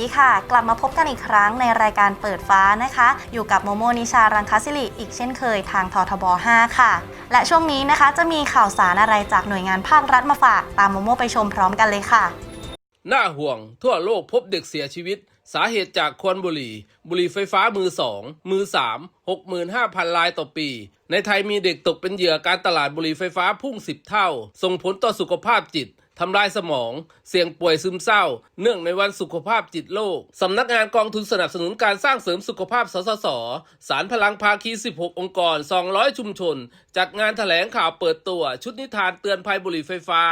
ดีค่ะ กลับมาพบกันอีกครั้งในรายการเปิดฟ้านะคะ อยู่กับโมโมนิชารังคสิริอีกเช่นเคยทางททบ 5 ค่ะ และช่วงนี้นะคะจะมีข่าวสารอะไรจากหน่วยงานภาครัฐมาฝาก ตามโมโมไปชมพร้อมกันเลยค่ะ น่าห่วง ทั่วโลกพบเด็กเสียชีวิต สาเหตุจากควันบุหรี่ บุหรี่ไฟฟ้ามือสองมือสามหกหมื่นห้าพันลายต่อปี ในไทยมีเด็กตกเป็นเหยื่อการตลาดบุหรี่ไฟฟ้าพุ่งสิบเท่า ส่งผลต่อสุขภาพจิต ทำลายสมอง เสี่ยงป่วยซึมเศร้า เนื่องในวันสุขภาพจิตโลก สำนักงานกองทุนสนับสนุนการสร้างเสริมสุขภาพสสส สารพลังภาคี 16 องค์กร 200 ชุมชน จัดงานถแถลงข่าวเปิดตัว ชุดนิทานเตือนภัยบุหรี่ไฟฟ้า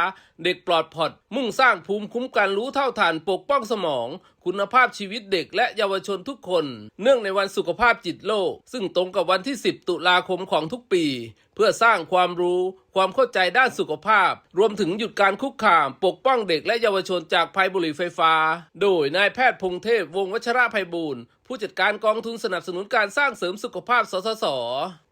เด็กปลอดพอด มุ่งสร้างภูมิคุ้มกันรู้เท่าทันปกป้องสมอง คุณภาพชีวิตเด็กและเยาวชนทุกคน เนื่องในวันสุขภาพจิตโลก ซึ่งตรงกับวันที่ 10 ตุลาคมของทุกปี เพื่อสร้างความรู้ความเข้าใจด้านสุขภาพ รวมถึงหยุดการคุกคาม ปกป้องเด็กและเยาวชนจากภัยบุหรี่ไฟฟ้า โดยนายแพทย์พงเทพวงศ์วัชระภัยบูรณ์ ผู้จัดการกองทุนสนับสนุนการสร้างเสริมสุขภาพ สสส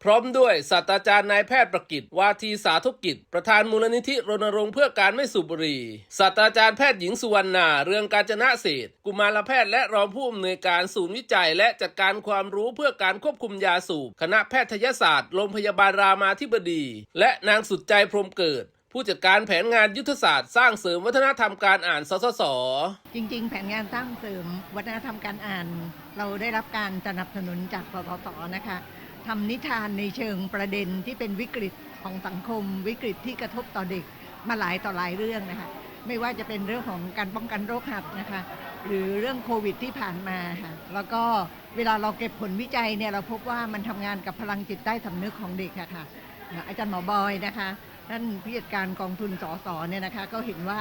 พร้อมด้วยศาสตราจารย์นายแพทย์ประกิตวาทีสาธุกิจ ประธานมูลนิธิรณรงค์เพื่อการไม่สูบบุหรี่ศาสตราจารย์แพทย์หญิงสุวรรณา เรืองการจนะเศษกุมารแพทย์และรองผู้อำนวยการศูนย์วิจัย และจัดการความรู้เพื่อการควบคุมยาสูบ คณะแพทยศาสตร์โรงพยาบาลรามาธิบดี และนางสุดใจพรมเกิดผู้จัดการแผนงานยุทธศาสตร์สร้างเสริมวัฒนธรรมการอ่าน สสส จริง ๆ แผนงานสร้างเสริมวัฒนธรรมการอ่าน เราได้รับการสนับสนุนจากสสสนะคะทำนิทานในเชิงประเด็นที่เป็นวิกฤตของสังคม วิกฤตที่กระทบต่อเด็กมาหลายต่อหลายเรื่องนะคะไม่ว่าจะเป็นเรื่องของการป้องกันโรคหัดนะคะหรือเรื่องโควิดที่ผ่านมาค่ะแล้วก็เวลาเราเก็บผลวิจัยเนี่ยเราพบว่ามันทำงานกับพลังจิตใต้สำนึกของเด็กอะค่ะอาจารย์หมอบอยนะคะท่านผู้จัดการกองทุนสสเนี่ยนะคะก็เห็นว่า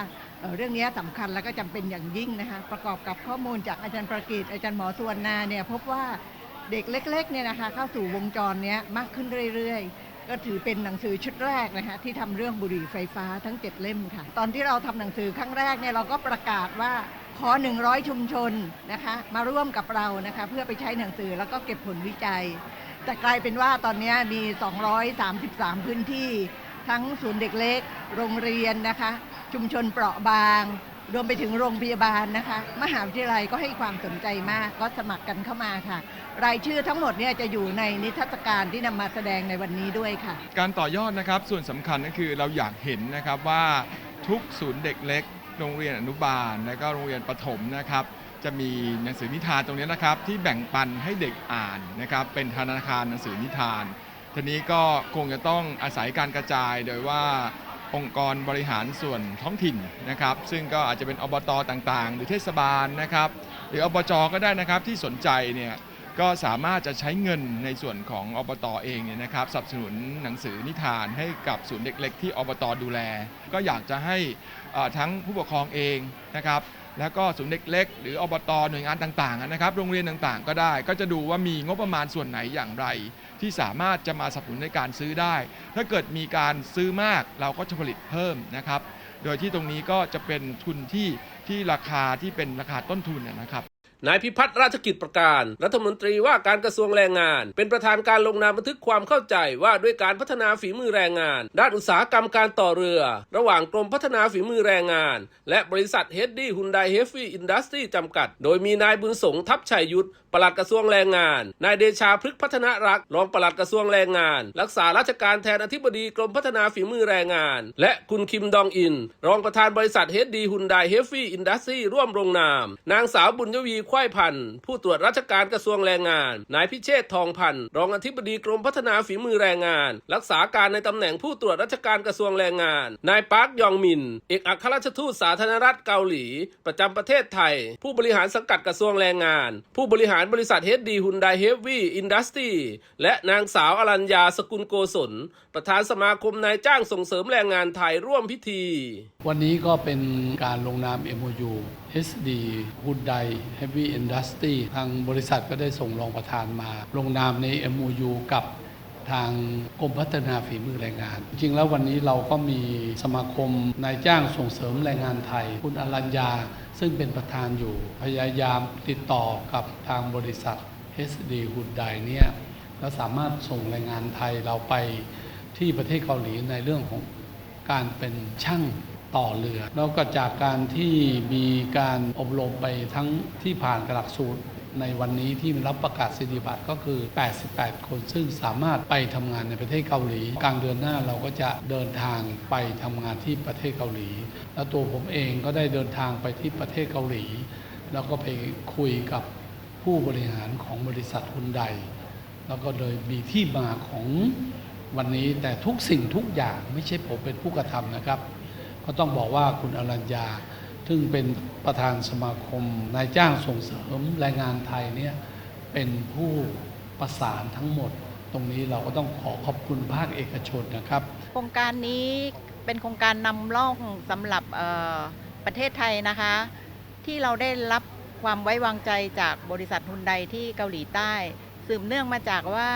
เรื่องนี้สำคัญและก็จำเป็นอย่างยิ่งนะคะประกอบกับข้อมูลจากอาจารย์ประกิตอาจารย์หมอสุวรรณาเนี่ยพบว่าเด็กเล็กๆเนี่ยนะคะเข้าสู่วงจรเนี้ยมากขึ้นเรื่อยๆ ก็ถือเป็นหนังสือชุดแรกนะคะที่ทำเรื่องบุหรี่ไฟฟ้าทั้ง 7 เล่มค่ะ ตอนที่เราทำหนังสือครั้งแรกเนี่ยเราก็ประกาศว่าขอ 100 ชุมชนนะคะมาร่วมกับเรานะคะเพื่อไปใช้หนังสือแล้วก็เก็บผลวิจัย แต่กลายเป็นว่าตอนนี้มี 233 พื้นที่ ทั้งศูนย์เด็กเล็ก โรงเรียนนะคะ ชุมชนเปราะบาง รวมไปถึงโรงพยาบาลนะคะ มหาวิทยาลัยก็ให้ความสนใจมากก็สมัครกันเข้ามาค่ะ รายชื่อทั้งหมดเนี่ยจะอยู่ในนิทรรศการที่นำมาแสดงในวันนี้ด้วยค่ะ การต่อยอดนะครับส่วนสำคัญก็คือเราอยากเห็นนะครับว่าทุกศูนย์เด็กเล็ก โรงเรียนอนุบาล และก็โรงเรียนประถมนะครับ จะมีหนังสือนิทานตรงนี้นะครับที่แบ่งปันให้เด็กอ่านนะครับเป็นธนาคารหนังสือนิทานทีนี้ก็คงจะต้องอาศัยการกระจายโดยว่า องค์กรบริหารส่วนท้องถิ่นนะครับ ซึ่งก็อาจจะเป็นอบตต่างๆ หรือเทศบาลนะครับ หรืออบจก็ได้นะครับที่สนใจเนี่ยก็สามารถจะใช้เงินในส่วนของอบตเองเนี่ยนะครับสนับสนุนหนังสือนิทานให้กับศูนย์เด็กเล็กที่อบตดูแล ก็อยากจะให้ทั้งผู้ปกครองเองนะครับ แล้วก็ศูนย์เด็กเล็กหรืออบตหน่วยงานต่างๆนะครับ โรงเรียนต่างๆ ก็ได้ ก็จะดูว่ามีงบประมาณส่วนไหนอย่างไร ที่สามารถจะมาสนับสนุนในการซื้อได้ ถ้าเกิดมีการซื้อมากเราก็จะผลิตเพิ่มนะครับ โดยที่ตรงนี้ก็จะเป็นทุนที่ที่ราคาที่เป็นราคาต้นทุนนะนะครับ นายพิพัฒน์ราชกิจประการ รัฐมนตรีว่าการกระทรวงแรงงาน เป็นประธานการลงนามบันทึกความเข้าใจว่าด้วยการพัฒนาฝีมือแรงงาน ด้านอุตสาหกรรมการต่อเรือ ระหว่างกรมพัฒนาฝีมือแรงงาน และบริษัทเฮดดี้ฮุนไดเฮฟวี่อินดัสทรีจำกัด โดยมีนายบุญสงทัพชัยยุทธปลัดกระทรวงแรงงาน นายเดชาพฤกพัฒนรักรองปลัดกระทรวงแรงงาน รักษาราชการแทนอธิบดีกรมพัฒนาฝีมือแรงงาน และคุณคิมดองอิน รองประธานบริษัทเฮดดีฮุนไดเฮฟวี่อินดัสทรีร่วมลงนาม นางสาวบุญยวีควายพันธ์ผู้ตรวจราชการกระทรวงแรงงาน นายพิเชษทองพันธ์รองอธิบดีกรมพัฒนาฝีมือแรงงาน รักษาการในตำแหน่งผู้ตรวจราชการกระทรวงแรงงาน นายปาร์คยองมิน เอกอัครราชทูตสาธารณรัฐเกาหลี ประจำประเทศไทย ผู้บริหารสังกัดกระทรวงแรงงาน ผู้บริหารบริษัทเฮดดีฮุนไดเฮฟวี่อินดัสทรีและนางสาวอรัญญาสกุลโกศลประธานสมาคมนายจ้างส่งเสริมแรงงานไทยร่วมพิธี วันนี้ก็เป็นการลงนาม MOU SD ฮุนไดเฮฟ Heavy Industry ทางบริษัทก็ได้ส่งรองประธานมา ลงนามใน MOU กับทางกรมพัฒนาฝีมือแรงงาน จริงแล้ววันนี้เราก็มีสมาคมนายจ้างส่งเสริมแรงงานไทย คุณอรัญญา ซึ่งเป็นประธานอยู่ พยายามติดต่อกับทางบริษัท SD ฮุนไดเนี่ยแล้วสามารถส่งแรงงานไทยเราไปที่ประเทศเกาหลีในเรื่องของการเป็นช่าง ต่อเรือ แล้วก็จากการที่มีการอบรมไปทั้งที่ผ่านหลักสูตรในวันนี้ที่รับประกาศสิทธิบัตรก็คือ 88 คน ซึ่งสามารถไปทำงานในประเทศเกาหลี กลางเดือนหน้าเราก็จะเดินทางไปทำงานที่ประเทศเกาหลี แล้วตัวผมเองก็ได้เดินทางไปที่ประเทศเกาหลี แล้วก็ไปคุยกับผู้บริหารของบริษัทฮุนไดแล้วก็เลยมีที่มาของวันนี้แต่ทุกสิ่งทุกอย่างไม่ใช่ผมเป็นผู้กระทำนะครับ ก็ต้องบอกว่าคุณอรัญญาซึ่งเป็นประธานสมาคมนายจ้างส่งเสริมแรงงานไทยเนี่ยเป็นผู้ประสานทั้งหมด ตรงนี้เราก็ต้องขอขอบคุณภาคเอกชนนะครับ โครงการนี้เป็นโครงการนำร่องสำหรับประเทศไทยนะคะ ที่เราได้รับความไว้วางใจจากบริษัทฮุนไดที่เกาหลีใต้ สืบเนื่องมาจากว่า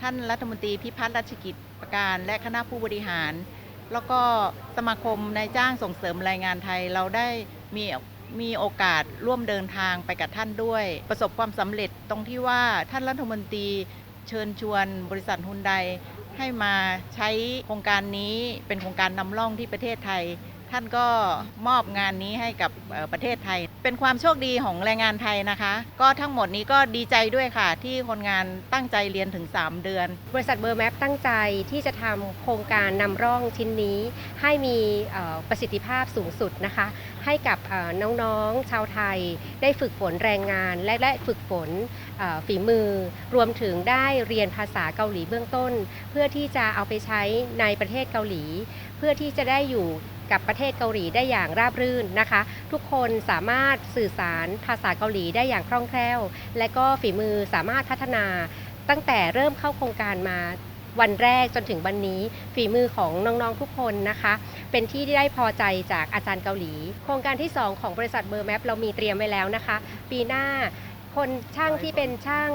ท่านรัฐมนตรีพิพัฒน์รัชกิจประการและคณะผู้บริหาร แล้วก็สมาคมนายจ้างส่งเสริมแรงงานไทยเราได้มีมีโอกาสร่วมเดินทางไปกับท่านด้วย ประสบความสำเร็จตรงที่ว่าท่านรัฐมนตรีเชิญชวนบริษัทฮุนไดให้มาใช้โครงการนี้เป็นโครงการนำร่องที่ประเทศไทย ท่านก็มอบงานนี้ให้กับประเทศไทย เป็นความโชคดีของแรงงานไทยนะคะ ก็ทั้งหมดนี้ก็ดีใจด้วยค่ะ ที่คนงานตั้งใจเรียนถึง 3 เดือน บริษัทเบอร์แมปตั้งใจที่จะทำโครงการนำร่องชิ้นนี้ ให้มีประสิทธิภาพสูงสุดนะคะ ให้กับน้องๆชาวไทย ได้ฝึกฝนแรงงานและได้ฝึกฝนฝีมือ รวมถึงได้เรียนภาษาเกาหลีเบื้องต้น เพื่อที่จะเอาไปใช้ในประเทศเกาหลี เพื่อที่จะได้อยู่ กับประเทศเกาหลีได้อย่างราบรื่นนะคะ ทุกคนสามารถสื่อสารภาษาเกาหลีได้อย่างคล่องแคล่ว และก็ฝีมือสามารถพัฒนา ตั้งแต่เริ่มเข้าโครงการมาวันแรกจนถึงวันนี้ ฝีมือของน้องๆทุกคนนะคะ เป็นที่ได้พอใจจากอาจารย์เกาหลี โครงการที่ 2 ของบริษัทเบอร์แมปเรามีเตรียมไว้แล้วนะคะ ปีหน้าคนช่างที่เป็นช่าง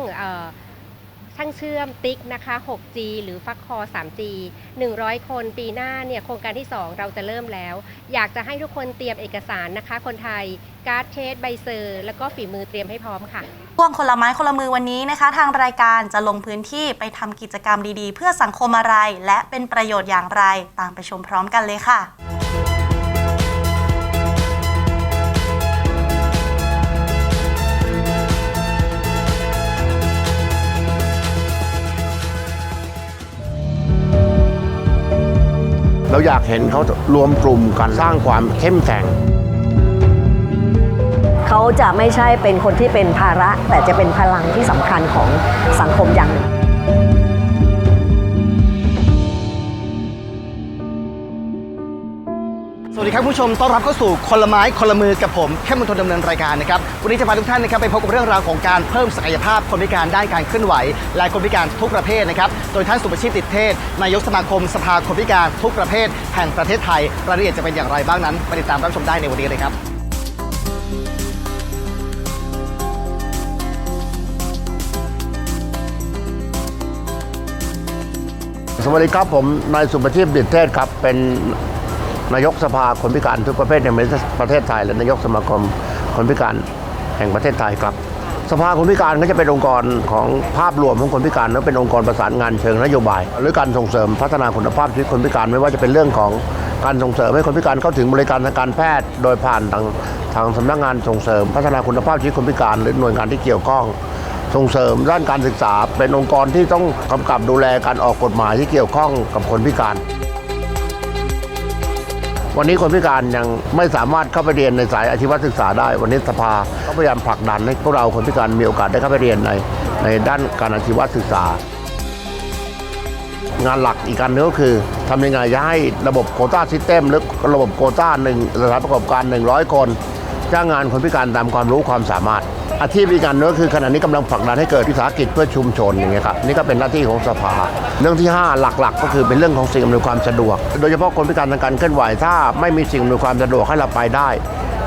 ช่างเชื่อมติ๊กนะคะ 6G หรือฟักคอ 3G 100 คนปีหน้าเนี่ยโครงการที่ 2 เราจะเริ่มแล้ว อยากจะให้ทุกคนเตรียมเอกสารนะคะ คนไทย การ์ดเทสใบเซอร์ แล้วก็ฝีมือเตรียมให้พร้อมค่ะช่วงคนละไม้คนละมือวันนี้นะคะ ทางรายการจะลงพื้นที่ไปทำกิจกรรมดีๆ เพื่อสังคมอะไร และเป็นประโยชน์อย่างไร ตามไปชมพร้อมกันเลยค่ะ เราอยากเห็นเขารวมกลุ่มกันสร้างความเข้มแข็งเขาจะไม่ใช่เป็นคนที่เป็นภาระ แต่จะเป็นพลังที่สำคัญของสังคมอย่างหนึ่ง ดีครับผู้ชมต้อนรับเข้าสู่คนละไม้คนละมือกับผมเข้มมนทนดำเนินรายการนะครับวันนี้จะพาทุกท่านนะครับไปพบกับเรื่องราวของการเพิ่มศักยภาพคนพิการด้านการเคลื่อนไหว และคนพิการทุกประเภทนะครับโดยท่านสุประชิตติดเทศนายกสมาคมสภาคนพิการทุกประเภทแห่งประเทศไทยรายละเอียดจะเป็นอย่างไรบ้างนั้นไปติดตามรับชมได้ในวันนี้เลยครับสวัสดีครับผมนายสุประชีพดิตเทศครับเป็น นายกสภาคนพิการทุกประเภทแห่งประเทศไทย และนายกสมาคมคนพิการแห่งประเทศไทยครับ สภาคนพิการก็จะเป็นองค์กรของภาพรวมของคนพิการและเป็นองค์กรประสานงานเชิงนโยบายหรือการส่งเสริมพัฒนาคุณภาพชีวิตคนพิการไม่ว่าจะเป็นเรื่องของการส่งเสริมให้คนพิการเข้าถึงบริการทางการแพทย์ โดยผ่านทางทางสำนักงานส่งเสริม พัฒนาคุณภาพชีวิตคนพิการ หรือหน่วยงานที่เกี่ยวข้อง ส่งเสริมด้านการศึกษา เป็นองค์กรที่ต้องกำกับดูแลการออกกฎหมายที่เกี่ยวข้องกับคนพิการ วันนี้คนพิการยังไม่สามารถเข้าไปเรียนในสายอาชีวศึกษาได้ วันนี้สภาก็พยายามผลักดันให้พวกเราคนพิการมีโอกาสได้เข้าไปเรียนในในด้านการอาชีวศึกษา งานหลักอีกอันนึงก็คือทำยังไงจะให้ระบบโคต้าซิสเต็มหรือระบบโคต้าหนึ่งสถานประกอบการ 100 คน จ้างงานคนพิการตามความรู้ความสามารถ อาชีพอีกอันนึงก็คือขณะนี้กำลังผลักดันให้เกิดวิสาหกิจเพื่อชุมชนอย่างเงี้ยครับนี่ก็เป็นหน้าที่ของสภา เรื่องที่ 5 หลักๆ ก็คือเป็นเรื่องของสิ่งอำนวยความสะดวก โดยเฉพาะคนพิการทางการเคลื่อนไหวถ้าไม่มีสิ่งอำนวยความสะดวกให้เราไปได้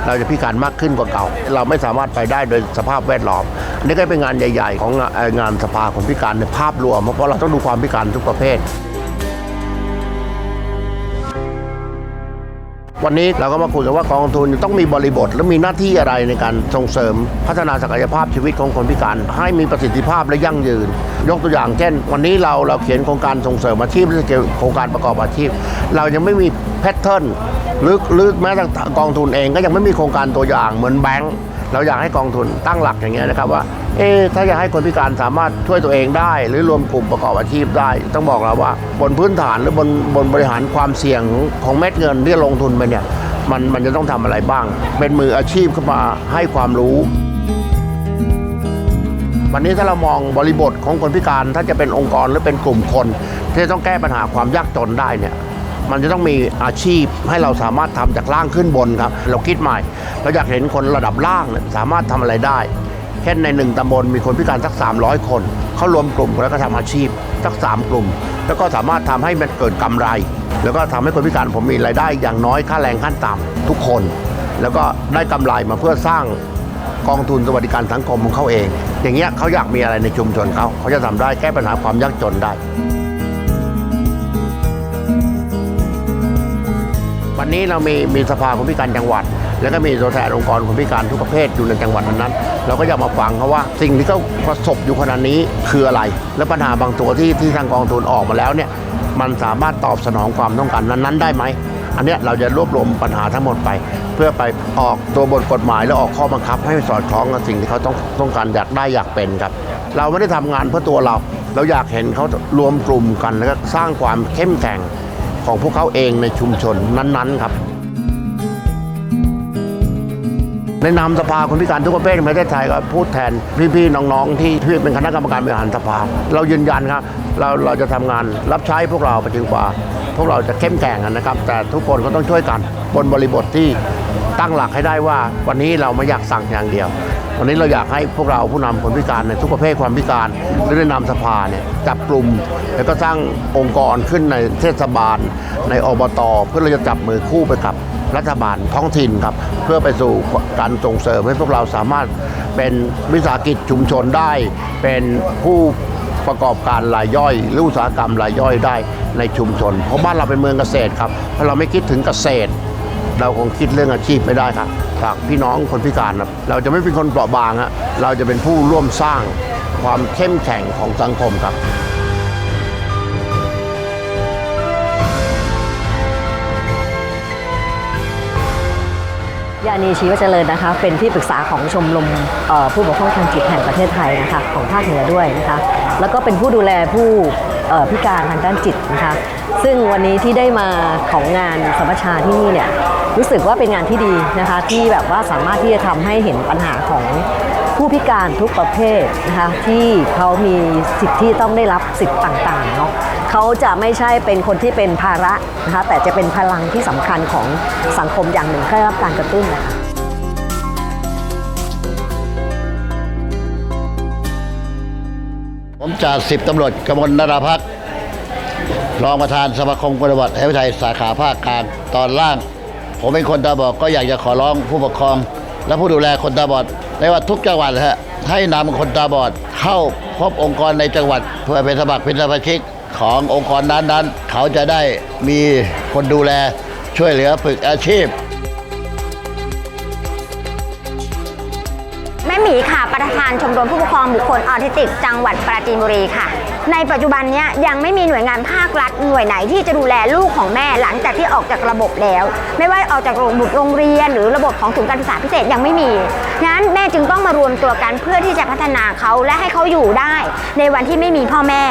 เราจะพิการมากขึ้นกว่าเก่า เราไม่สามารถไปได้โดยสภาพแวดล้อมนนี้ก็เป็นงานใหญ่ ๆ ของงานสภาคนพิการในภาพรวมเพราะเราต้องดูความพิการทุกประเภท วันนี้เราก็มาคุยกันว่ากองทุนต้องมีบริบท และมีหน้าที่อะไรในการส่งเสริม พัฒนาศักยภาพชีวิตของคนพิการ ให้มีประสิทธิภาพและยั่งยืน ยกตัวอย่างเช่น วันนี้เราเราเขียนโครงการส่งเสริมอาชีพหรือโครงการประกอบอาชีพ เรายังไม่มีแพทเทิร์นหรือหรือแม้แต่กองทุนเองก็ยังไม่มีโครงการตัวอย่างเหมือนแบงก์ เราอยากให้กองทุนตั้งหลักอย่างเงี้ยนะครับว่าเอ๊ถ้าอยากให้คนพิการสามารถช่วยตัวเองได้ หรือรวมกลุ่มประกอบอาชีพได้ ต้องบอกเราว่าบนพื้นฐานหรือบนบนบริหารความเสี่ยงของเม็ดเงินที่ลงทุนไปเนี่ยมันมันจะต้องทำอะไรบ้าง เป็นมืออาชีพเข้ามาให้ความรู้วันนี้ถ้าเรามองบริบทของคนพิการถ้าจะเป็นองค์กรหรือเป็นกลุ่มคน ที่ต้องแก้ปัญหาความยากจนได้เนี่ย มันจะต้องมีอาชีพให้เราสามารถทำจากล่างขึ้นบนครับ เราคิดใหม่ เราอยากเห็นคนระดับล่างเนี่ยสามารถทำอะไรได้เช่นในหนึ่งตำบลมีคนพิการสัก 300 คน เขารวมกลุ่มแล้วก็ทำอาชีพสักสามกลุ่ม แล้วก็สามารถทำให้มันเกิดกำไร แล้วก็ทำให้คนพิการผมมีรายได้อย่างน้อยค่าแรงขั้นต่ำทุกคน แล้วก็ได้กำไรมาเพื่อสร้างกองทุนสวัสดิการสังคมของเขาเอง อย่างเงี้ยเขาอยากมีอะไรในชุมชนเขาเขาจะทำได้แก้ปัญหาความยากจนได้ วันนี้เรามีมีสภาคนพิการจังหวัด แล้วก็มีตัวแทนองค์กรคนพิการทุกประเภทอยู่ในจังหวัดนั้นๆเราก็อยากมาฟังเขาว่า สิ่งที่เขาประสบอยู่ขณะนี้คืออะไร และปัญหาบางตัวที่ที่ทางกองทุนออกมาแล้วเนี่ยมันสามารถตอบสนองความต้องการนั้น ๆ ได้ไหมอันเนี้ยเราจะรวบรวมปัญหาทั้งหมดไป เพื่อไปออกตัวบทกฎหมาย แล้วออกข้อบังคับให้สอดคล้องกับสิ่งที่เขาต้องต้องการอยากได้อยากเป็นครับ เราไม่ได้ทำงานเพื่อตัวเรา เราอยากเห็นเขารวมกลุ่มกัน แล้วก็สร้างความเข้มแข็ง ของพวกเขาเองในชุมชนนั้นๆครับในนามสภาคนพิการทุกประเภทในประเทศไทยก็พูดแทนพี่ๆน้องๆ ที่ที่เป็นคณะกรรมการบริหารสภา เรายืนยันครับเราเราจะทำงานรับใช้พวกเราไปจนกว่า พวกเราจะเข้มแข็งกันนะครับ แต่ทุกคนก็ต้องช่วยกันบนบริบทที่ ตั้งหลักให้ได้ว่าวันนี้เราไม่อยากสั่งอย่างเดียว วันนี้เราอยากให้พวกเราผู้นำคนพิการในทุกประเภทความพิการหรือในนาสภาเนี่ยจับกลุ่มแล้วก็สร้างองค์กรขึ้นในเทศบาล ในอบตเพื่อเราจะจับมือคู่ไปกับรัฐบาลท้องถิ่นครับ เพื่อไปสู่การส่งเสริมให้พวกเราสามารถเป็นวิสาหกิจชุมชนได้ เป็นผู้ประกอบการรายย่อยหรืออุตสาหกรรมรายย่อยได้ในชุมชน เพราะบ้านเราเป็นเมืองเกษตรครับ ถ้าเราไม่คิดถึงเกษตร เราคงคิดเรื่องอาชีพไม่ได้ครับฝากพี่น้องคนพิการครับเราจะไม่เป็นคนเปราะบางฮะเราจะเป็นผู้ร่วมสร้างความเข้มแข็งของสังคมครับยานีชีวเจริญนะคะ เป็นที่ปรึกษาของชมรมผู้บกพร่องทางจิตแห่งประเทศไทยนะคะของภาคเหนือด้วยนะคะ แล้วก็เป็นผู้ดูแลผู้พิการทางด้านจิตนะคะ ซึ่งวันนี้ที่ได้มาของงานสัมมชาที่นี่เนี่ย รู้สึกว่าเป็นงานที่ดีนะคะ ที่แบบว่าสามารถที่จะทำให้เห็นปัญหาของผู้พิการทุกประเภทนะคะที่เขามีสิทธิที่ต้องได้รับสิทธิ์ต่างๆเนาะเขาจะไม่ใช่เป็นคนที่เป็นภาระนะคะแต่จะเป็นพลังที่สำคัญของสังคมอย่างหนึ่งที่ได้รับการกระตุ้นนะคะผมจ่าสิบตำรวจกมลนราพักษ์รองประธานสมาคมคนตาบอดแห่งประเทศไทยสาขาภาคกลางตอนล่าง ผมเป็นคนตาบอดก็อยากจะขอร้องผู้ปกครอง และผู้ดูแลคนตาบอดในว่าทุกจังหวัดนะฮะให้นำคนตาบอดเข้าพบองค์กรในจังหวัด เพื่อเป็นสมัครเป็นสมาชิกขององค์กรนั้นๆ เขาจะได้มีคนดูแลช่วยเหลือฝึกอาชีพ แม่หมีค่ะ ประธานชมรมผู้ปกครองบุคคลออทิสติก จังหวัดปราจีนบุรีค่ะ ในปัจจุบันนี้ยังไม่มีหน่วยงานภาครัฐหน่วยไหนที่จะดูแลลูกของแม่หลังจากที่ออกจากระบบแล้ว ไม่ว่าออกจากระบบโรงเรียนหรือระบบของศูนย์การศึกษาพิเศษยังไม่มีนะ จึงต้องมารวมตัวกันเพื่อที่จะพัฒนาเขาและให้เขาอยู่ได้ ในวันที่ไม่มีพ่อแม่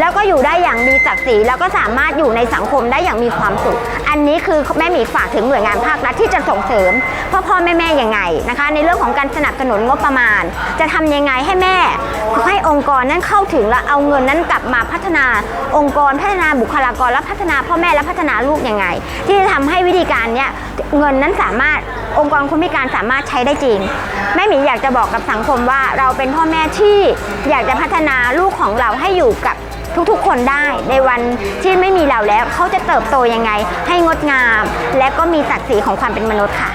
แล้วก็อยู่ได้อย่างมีศักดิ์ศรีแล้วก็สามารถอยู่ในสังคมได้อย่างมีความสุข อันนี้คือแม่หมีฝากถึงหน่วยงานภาครัฐที่จะส่งเสริมพ่อพ่อแม่แม่ยังไงนะคะ ในเรื่องของการสนับสนุนงบประมาณ จะทำยังไงให้แม่ให้องค์กรนั้นเข้าถึงและเอาเงินนั้นกลับมาพัฒนาองค์กรพัฒนาบุคลากรและพัฒนาพ่อแม่และพัฒนาลูกยังไง ที่จะทำให้วิธีการเนี้ยเงินนั้นสามารถ องค์กรคนพิการสามารถใช้ได้จริง แม่หมีอยากจะบอกกับสังคมว่าเราเป็นพ่อแม่ที่อยากจะพัฒนาลูกของเราให้อยู่กับทุกๆ คนได้ในวันที่ไม่มีเราแล้ว เขาจะเติบโตยังไง ให้งดงาม และก็มีศักดิ์ศรีของความเป็นมนุษย์ค่ะ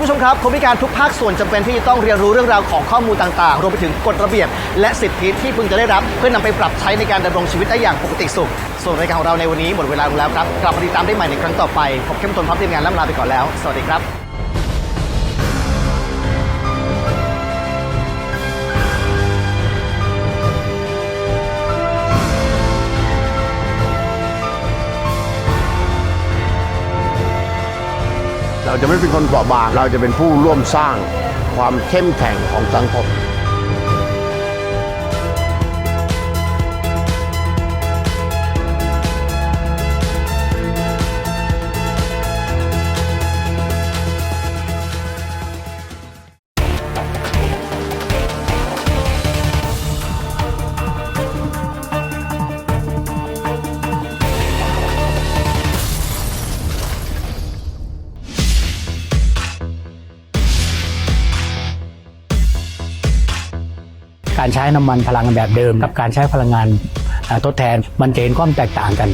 ผู้ชมครับคนพิการทุกภาคส่วนจำเป็นที่จะต้องเรียนรู้เรื่องราวของข้อมูลต่างๆ รวมไปถึงกฎระเบียบ และสิทธิที่พึงจะได้รับ เพื่อนำไปปรับใช้ในการดำรงชีวิตได้อย่างปกติสุข ส่วนรายการของเราในวันนี้หมดเวลาลงแล้วครับ กลับมาติดตามได้ใหม่ในครั้งต่อไป ผมเข้มข้นพับทีมงานล่ำลาไปก่อนแล้ว สวัสดีครับเราจะไม่เป็นคนเปราะบาง เราจะเป็นผู้ร่วมสร้างความเข้มแข็งของสังคม การใช้น้ำมันพลังงานแบบเดิมกับการใช้พลังงานทดแทนมันจะเห็นความแตกต่างกัน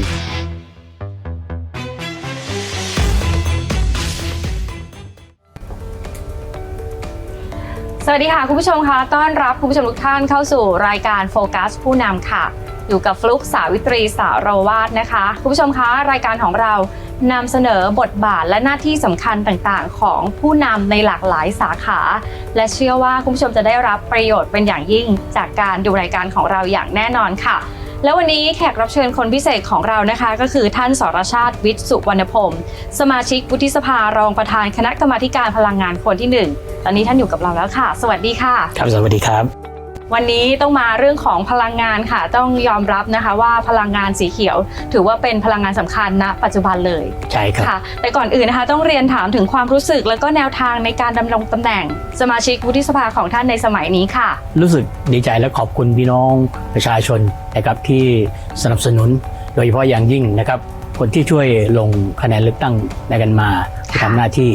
สวัสดีค่ะคุณผู้ชมคะต้อนรับคุณผู้ชมทุกท่านเข้าสู่รายการโฟกัสผู้นำค่ะ อยู่กับฟลุกสาวิตรีสารโรวาดนะคะ คุณผู้ชมคะรายการของเรา นำเสนอบทบาทและหน้าที่สำคัญต่างๆ ของผู้นำในหลากหลายสาขา และเชื่อว่าคุณผู้ชมจะได้รับประโยชน์เป็นอย่างยิ่งจากการดูรายการของเราอย่างแน่นอนค่ะ แล้ววันนี้แขกรับเชิญคนพิเศษของเรานะคะ ก็คือท่านสรชาติวิทย์สุวรรณพรมสมาชิกวุฒิสภารองประธานคณะกรรมาการพลังงานคนที่หนึ่งตอนนี้ท่านอยู่กับเราแล้วค่ะ สวัสดีค่ะ ครับสวัสดีครับ วันนี้ต้องมาเรื่องของพลังงานค่ะ ต้องยอมรับนะคะว่าพลังงานสีเขียว ถือว่าเป็นพลังงานสำคัญณ ปัจจุบันเลยใช่ครับค่ะ แต่ก่อนอื่นนะคะ ต้องเรียนถามถึงความรู้สึกแล้วก็แนวทางในการดำรงตำแหน่ง สมาชิกวุฒิสภาของท่านในสมัยนี้ค่ะ รู้สึกดีใจและขอบคุณพี่น้องประชาชนนะครับที่สนับสนุน โดยเฉพาะอย่างยิ่งนะครับ คนที่ช่วยลงคะแนนเลือกตั้งในกันมาที่ทำหน้าที่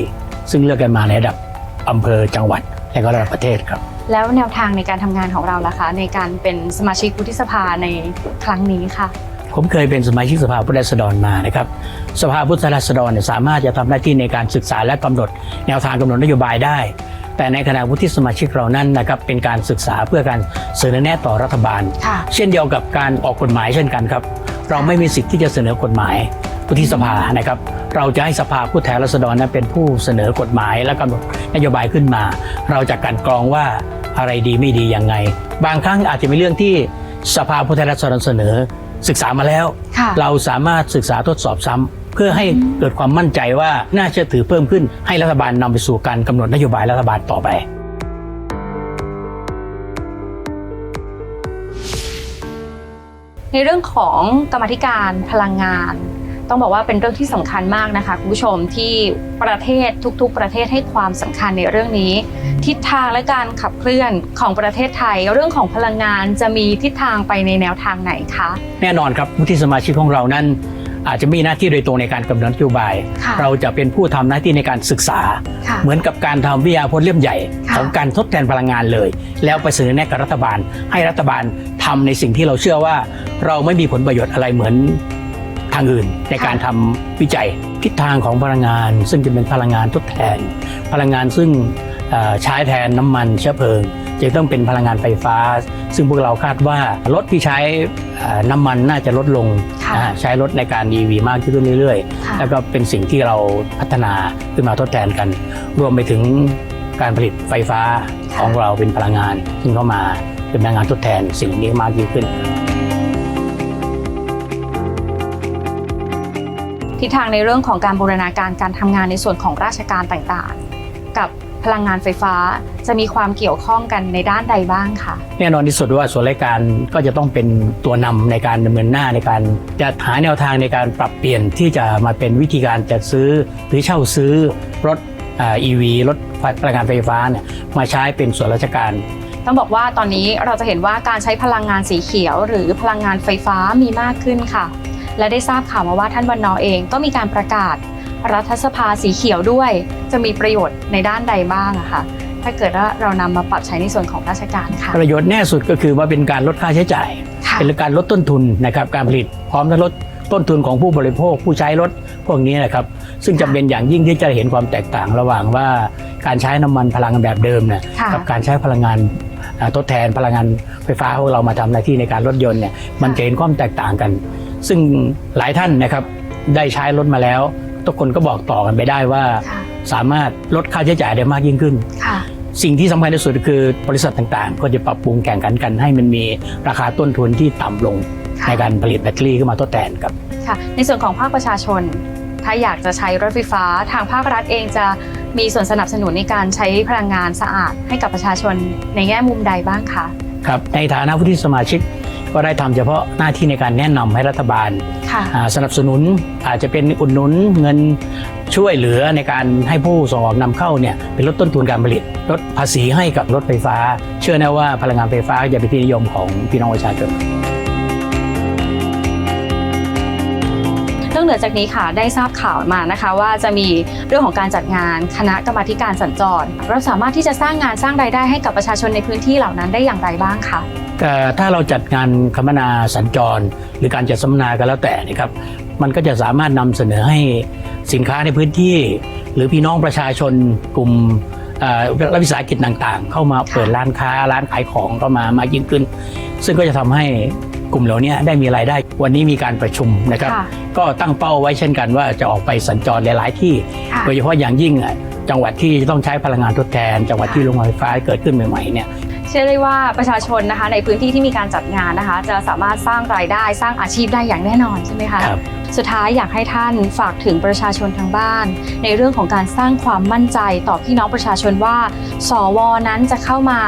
ซึ่งเลือกกันมาในระดับอำเภอจังหวัดและก็ระดับประเทศครับ แล้วแนวทางในการทำงานของเราล่ะคะ ในการเป็นสมาชิกวุฒิสภาในครั้งนี้ค่ะ ผมเคยเป็นสมาชิกสภาผู้แทนราษฎรมานะครับ สภาผู้แทนราษฎรเนี่ยสามารถจะทำหน้าที่ในการศึกษาและกำหนด แนวทางกำหนดนโยบายได้ แต่ในขณะวุฒิสมาชิกเรานั้นนะครับเป็นการศึกษาเพื่อการเสนอแนะต่อรัฐบาลค่ะเช่นเดียวกับการออกกฎหมายเช่นกันครับ เราไม่มีสิทธิ์ที่จะเสนอกฎหมาย วุฒิสภานะครับ เราจะให้สภาผู้แทนราษฎรนั้นเป็นผู้เสนอกฎหมายและกำหนดนโยบายขึ้นมา เราจะกลันกรองว่าอะไรดีไม่ดียังไง บางครั้งอาจจะมีเรื่องที่สภาผู้แทนราษฎรเสนอศึกษามาแล้วค่ะเราสามารถศึกษาทดสอบซ้ำเพื่อให้เกิดความมั่นใจว่าน่าเชื่อถือเพิ่มขึ้น ให้รัฐบาลนำไปสู่การกำหนดนโยบายรัฐบาลต่อไปในเรื่องของกรรมาธิการพลังงาน ต้องบอกว่าเป็นเรื่องที่สำคัญมากนะคะคุณผู้ชมที่ประเทศทุกๆ ประเทศให้ความสำคัญในเรื่องนี้ ทิศทางและการขับเคลื่อนของประเทศไทย เรื่องของพลังงานจะมีทิศทางไปในแนวทางไหนคะแน่นอนครับวุฒิสมาชิกของเรานั้นอาจจะมีหน้าที่โดยตรงในการกำหนดนโยบายค่ะเราจะเป็นผู้ทำหน้าที่ในการศึกษาค่ะเหมือนกับการทำวิทยาพจน์เล่มใหญ่ค่ะของการทดแทนพลังงานเลย แล้วไปเสนอแนะกับรัฐบาล ให้รัฐบาลทำในสิ่งที่เราเชื่อว่า เราไม่มีผลประโยชน์อะไรเหมือนทางอื่นในการทำวิจัยทิศทางของพลังงาน ซึ่งจะเป็นพลังงานทดแทน พลังงานซึ่งเอ่อใช้แทนน้ำมันเชื้อเพลิง จะต้องเป็นพลังงานไฟฟ้า ซึ่งพวกเราคาดว่ารถที่ใช้เอ่อน้ำมันน่าจะลดลงค่ะนะฮะใช้รถในการ EV มากขึ้นเรื่อยค่ะๆแล้วก็เป็นสิ่งที่เราพัฒนาขึ้นมาทดแทนกัน รวมไปถึงการผลิตไฟฟ้าของเราเป็นพลังงาน ซึ่งเข้ามาเป็นพลังงานทดแทนสิ่งนี้มากยิ่งขึ้น ทิศทางในเรื่องของการบูรณาการการทำงานในส่วนของราชการต่างๆ กับพลังงานไฟฟ้าจะมีความเกี่ยวข้องกันในด้านใดบ้างคะแน่นอนที่สุดว่าส่วนราชการก็จะต้องเป็นตัวนำในการดำเนินหน้าในการจะหาแนวทางในการปรับเปลี่ยนที่จะมาเป็นวิธีการจัดซื้อหรือเช่าซื้อรถเอ่อ EV รถพลังงานไฟฟ้าเนี่ยมาใช้เป็นส่วนราชการ ต้องบอกว่าตอนนี้เราจะเห็นว่าการใช้พลังงานสีเขียว หรือพลังงานไฟฟ้ามีมากขึ้นค่ะ และได้ทราบข่าวมาว่าท่านวันนอเองก็มีการประกาศ รัฐสภาสีเขียวด้วย จะมีประโยชน์ในด้านใดบ้างอะคะถ้าเกิดว่าเรานำมาปรับใช้ในส่วนของราชการค่ะ ประโยชน์แน่สุดก็คือว่าเป็นการลดค่าใช้จ่ายค่ะเป็นการลดต้นทุนนะครับการผลิตพร้อมทั้งลดต้นทุนของผู้บริโภคผู้ใช้รถพวกนี้นะครับ ซึ่งจำเป็นอย่างยิ่งที่จะเห็นความแตกต่างระหว่างว่าการใช้น้ำมันพลังงานแบบเดิมเนี่ยค่ะกับการใช้พลังงานอ่าทดแทนพลังงานไฟฟ้าของเรามาทำหน้าที่ในการรถยนต์เนี่ยมันจะเห็นความแตกต่างกัน ซึ่งหลายท่านนะครับได้ใช้รถมาแล้ว ทุกคนก็บอกต่อกันไปได้ว่า สามารถลดค่าใช้จ่ายได้มากยิ่งขึ้นค่ะสิ่งที่สำคัญที่สุดคือบริษัทต่างๆ ก็จะปรับปรุงแข่งขันกันให้มันมีราคาต้นทุนที่ต่ำลงค่ะในการผลิตแบตเตอรี่ขึ้นมาทดแทนครับค่ะในส่วนของภาคประชาชน ถ้าอยากจะใช้รถไฟฟ้าทางภาครัฐเองจะมีส่วนสนับสนุนในการใช้พลังงานสะอาดให้กับประชาชนในแง่มุมใดบ้างคะครับในฐานะผู้ที่สมาชิก ก็ได้ทำเฉพาะหน้าที่ในการแนะนำให้รัฐบาลค่ะอ่าสนับสนุนอาจจะเป็นอุดหนุนเงินช่วยเหลือในการให้ผู้ส่งออกนำเข้าเนี่ยเป็นลดต้นทุนการผลิตลดภาษีให้กับรถไฟฟ้า เชื่อแน่ว่าพลังงานไฟฟ้าจะเป็นที่นิยมของพี่น้องประชาชนนอกเหนือจากนี้ค่ะได้ทราบข่าวมานะคะ ว่าจะมีเรื่องของการจัดงานคณะกรรมาธิการสัญจรเราสามารถที่จะสร้างงานสร้างรายได้ให้กับประชาชนในพื้นที่เหล่านั้นได้อย่างไรบ้างคะแต่ ถ้าเราจัดงานคมนาสัญจร หรือการจัดสัมมนากันแล้วแต่นะครับ มันก็จะสามารถนำเสนอให้สินค้าในพื้นที่ หรือพี่น้องประชาชนกลุ่มเอ่อรัฐวิสาหกิจต่างๆ เข้ามาเปิดร้านค้าร้านขายของก็มามากยิ่งขึ้น ซึ่งก็จะทำให้กลุ่มเหล่านี้ได้มีรายได้วันนี้มีการประชุมนะครับค่ะก็ตั้งเป้าไว้เช่นกันว่าจะออกไปสัญจรหลาย ๆ ที่ค่ะโดยเฉพาะอย่างยิ่งอะจังหวัดที่ต้องใช้พลังงานทดแทน จังหวัดที่โรงไฟฟ้าเกิดขึ้นใหม่ๆเนี่ย เชื่อได้ว่าประชาชนนะคะในพื้นที่ที่มีการจัดงานนะคะ จะสามารถสร้างรายได้สร้างอาชีพได้อย่างแน่นอนใช่ไหมคะครับสุดท้ายอยากให้ท่านฝากถึงประชาชนทางบ้าน ในเรื่องของการสร้างความมั่นใจต่อพี่น้องประชาชนว่า สวนั้นจะเข้ามา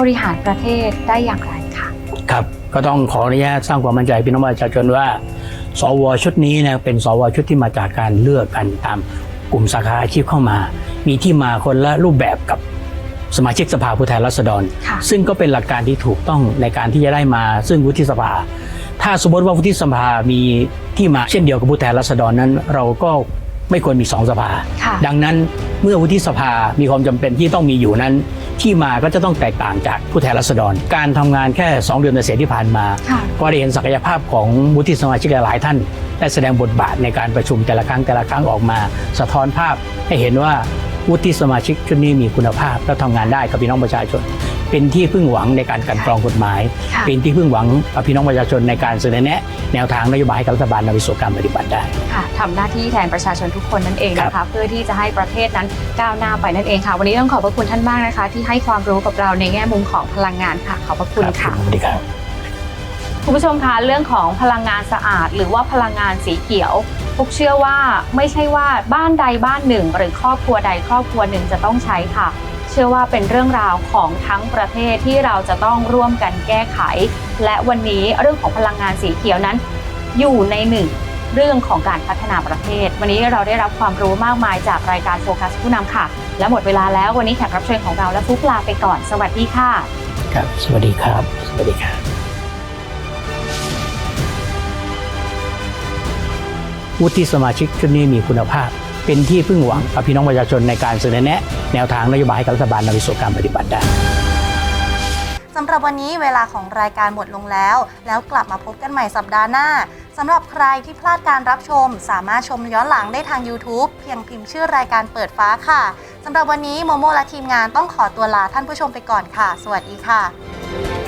บริหารประเทศได้อย่างไรคะครับก็ต้องขออนุญาตสร้างความมั่นใจพี่น้องประชาชนว่า สวชุดนี้นะเป็นสวชุดที่มาจากการเลือกกันตามกลุ่มสาขาอาชีพเข้ามา มีที่มาคนละรูปแบบกับ สมาชิกสภาผู้แทนราษฎรค่ะซึ่งก็เป็นหลักการที่ถูกต้องในการที่จะได้มาซึ่งวุฒิสภา ถ้าสมมติว่าวุฒิสภามีที่มาเช่นเดียวกับผู้แทนราษฎรนั้น เราก็ไม่ควรมีสองสภาค่ะดังนั้นเมื่อวุฒิสภามีความจำเป็นที่ต้องมีอยู่นั้น ที่มาก็จะต้องแตกต่างจากผู้แทนราษฎร การทำงานแค่ 2 เดือนเศษที่ผ่านมาค่ะก็ได้เห็นศักยภาพของวุฒิสมาชิกหลายๆท่านได้แสดงบทบาทในการประชุมแต่ละครั้งแต่ละครั้งออกมา สะท้อนภาพให้เห็นว่า วุฒิสมาชิกชุดนี้มีคุณภาพและทำงานได้กับพี่น้องประชาชน เป็นที่พึ่งหวังในการกลันกรองกฎหมาย ค่ะ เป็นที่พึ่งหวังกับพี่น้องประชาชนในการเสนอแนะ แนวทางนโยบายให้กับรัฐบาลนำไปสู่การปฏิบัติได้ ค่ะทำหน้าที่แทนประชาชนทุกคนนั่นเองนะคะ เพื่อที่จะให้ประเทศนั้นก้าวหน้าไปนั่นเองค่ะ วันนี้ต้องขอบพระคุณท่านมากนะคะ ที่ให้ความรู้กับเราในแง่มุมของพลังงานค่ะ ขอบพระคุณค่ะ สวัสดีครับ คุณผู้ชมคะเรื่องของพลังงานสะอาด หรือว่าพลังงานสีเขียว พวกเชื่อว่าไม่ใช่ว่าบ้านใดบ้านหนึ่ง หรือครอบครัวใดครอบครัวหนึ่งจะต้องใช้ค่ะ เชื่อว่าเป็นเรื่องราวของทั้งประเทศที่เราจะต้องร่วมกันแก้ไข และวันนี้เรื่องของพลังงานสีเขียวนั้น อยู่ในหนึ่งเรื่องของการพัฒนาประเทศ วันนี้เราได้รับความรู้มากมายจากรายการโฟกัสผู้นำค่ะ และหมดเวลาแล้ววันนี้แขกรับเชิญของเราและฟุกลาไปก่อน สวัสดีค่ะ ครับ สวัสดีครับ สวัสดีครับ วุฒิสมาชิกชุดนี้มีคุณภาพ เป็นที่พึ่งหวังกับพี่น้องประชาชนในการเสนอแนะ แนวทางนโยบายให้กับรัฐบาลนำไปสู่การปฏิบัติได้สำหรับวันนี้เวลาของรายการหมดลงแล้ว แล้วกลับมาพบกันใหม่สัปดาห์หน้าสำหรับใครที่พลาดการรับชม สามารถชมย้อนหลังได้ทาง YouTube เพียงพิมพ์ชื่อรายการเปิดฟ้าค่ะสำหรับวันนี้โมโมและทีมงานต้องขอตัวลาท่านผู้ชมไปก่อนค่ะ สวัสดีค่ะ